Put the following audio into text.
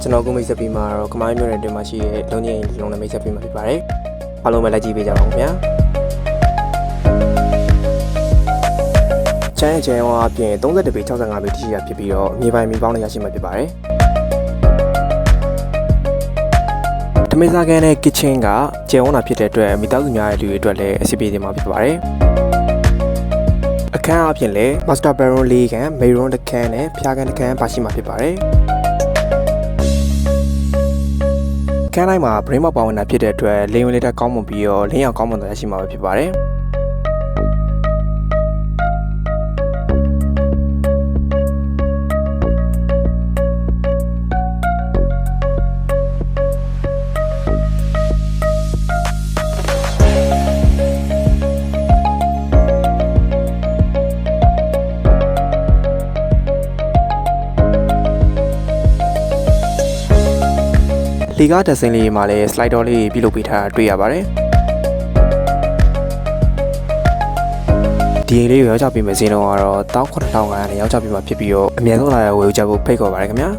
ကျွန်တော်အခုမိတ်ဆက်ပြီးမှာတော့ကမိုင်းမြို့နယ်အတွင်းမှာရှိတဲ့လုံကြီးအိမ်လုံးနဲ့မိတ်ဆက်ပြီးမှာဖြစ်ပါတယ်အားလုံးပဲလိုက်ကြည့်ပေးကြပါဦးခင်ဗျာချမ်းရဲ့ချမ်းရောအပြင်32ပေ65ပေတိရှိတာဖြစ်ပြီးတော့မြေပိုင်မြေပေါင်းနဲ့ရရှိမှာဖြစ်ပါတယ်တမေစာကန်တဲ့ kitchen ကကျယ်ဝန်းတာဖြစ်တဲ့အတွက်မိသားစုများရဲ့လူတွေအတွက်လည်းအဆင်ပြေနေမှာဖြစ်ပါတယ်အခန်းအပြင်လည်း master bedroom ၄ခန်း main room တစ်ခန်းနဲ့ဖျားခန်းတစ်ခန်းပါရှိမှာဖြစ်ပါတယ် ခန်းတိုင်းမှာ brain မောက်ပါဝင်တာဖြစ်တဲ့အတွက်လင်းဝင်လေးတက်ကောင်းမွန်ပြီးတော့လင်းရောင်ကောင်းမွန်တာရှိမှာပဲဖြစ်ပါတယ် လီကားဒဇင်လေးမှာလည်း slide door လေးပြုလုပ်ပေးထားတာတွေ့ရပါတယ်ဒီအိမ်လေးကိုရောက်ချပေးမယ်ဈေးနှုန်းကတော့18500နဲ့ရောက်ချပေးမှာဖြစ်ပြီးတော့အများဆုံးလာရဝယ်ယူကြဖို့ဖိတ်ခေါ်ပါရခင်ဗျာ